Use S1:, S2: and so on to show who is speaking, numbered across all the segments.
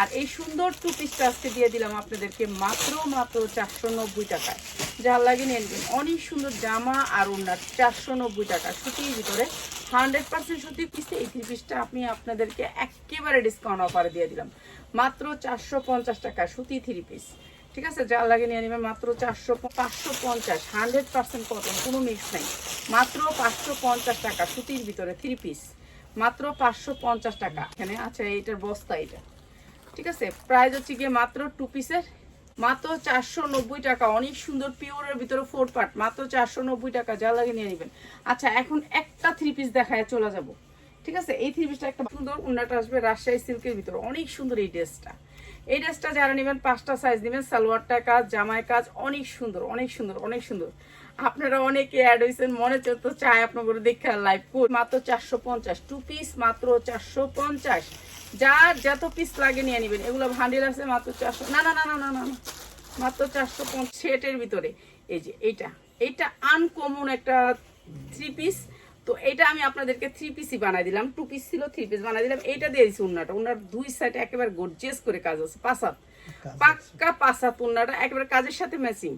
S1: আর এই সুন্দর টু পিসটা আজকে দিয়ে দিলাম আপনাদেরকে মাত্র মাত্র চারশো নব্বই টাকায়। যার লাগে নিয়ে অনেক সুন্দর জামা আর ওনার চারশো নব্বই টাকা। সুতির ভিতরে হান্ড্রেড পার্সেন্ট সুতি পিসে এই থ্রি পিসটা আমি আপনাদেরকে একেবারে ডিসকাউন্ট অফারে দিয়ে দিলাম। মাত্র চারশো পঞ্চাশ টাকা সুতি থ্রি পিস ঠিক আছে? যা লাগে নিয়ে নেবেন মাত্র চারশো, পাঁচশো পঞ্চাশ। হান্ড্রেড পার্সেন্ট কটন কোনো মিক্স নেই। মাত্র পাঁচশো পঞ্চাশ টাকা সুতির ভিতরে থ্রি পিস মাত্র পাঁচশো পঞ্চাশ টাকা। এখানে আচ্ছা এইটার বস্তা এটা। ঠিক আছে? প্রাইস হচ্ছে গিয়ে মাত্র টু পিসের মাত্র চারশো নব্বই টাকা। অনেক সুন্দর পিওরের ভিতরে ফোর পার্ট মাত্র চারশো নব্বই টাকা। যা লাগে নিয়ে নেবেন। আচ্ছা এখন একটা থ্রি পিস দেখায় চলে যাব। ঠিক আছে? এই থ্রি পিসটা একটা সুন্দর উন্নাটা আসবে রাজশাহী সিল্কের ভিতরে। অনেক সুন্দর এই ড্রেসটা এই ড্রেসটা যারা নেবেন, পাঁচটা সাইজ নেবেন, সালোয়ারটা কাজ, জামাই কাজ, অনেক সুন্দর অনেক সুন্দর অনেক সুন্দর। আপনারা অনেকে অ্যাড হয়েছেন, মনে তো চায় আপনাদের দেখে লাইভ মাত্র চারশো পঞ্চাশ টু পিস মাত্র চারশো পঞ্চাশ। যার যত পিস লাগে নিয়ে নেবেন। এগুলো ভান্ডিল আছে মাত্র চারশো না না না না না না। মাত্র চারশো পঞ্চাশ সেটের ভিতরে। এই যে, এইটা। এইটা আনকমন একটা থ্রি পিস তো এটা আমি আপনাদেরকে থ্রি পিসই বানাই দিলাম। টু পিস ছিল থ্রি পিস বানাই দিলাম। এইটা দিয়ে দিচ্ছি উন্নাটা। উন্নার দুই সাইডে একেবারে গর্জিয়াস করে কাজ আছে। পাসাত পাক্কা পাসাত উন্নাটা একেবারে কাজের সাথে ম্যাচিং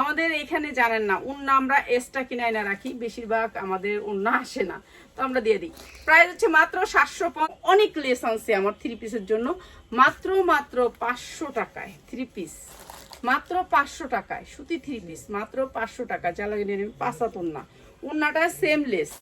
S1: আমাদের এখানে জানেন না উন্না আমরা এসটা কিনে না রাখি। বেশিরভাগ আমাদের উন্না আসে না। তো আমরা দিয়ে দিই। প্রাইস হচ্ছে মাত্র সাতশো অনেক লেস আনছে আমার থ্রি পিসের জন্য। মাত্র মাত্র পাঁচশো টাকায় থ্রি পিস মাত্র পাঁচশো টাকায়। সুতি থ্রি পিস মাত্র পাঁচশো টাকা যা লাগে নিয়ে নেবেন উন্না। উন্নাটা সেম লেস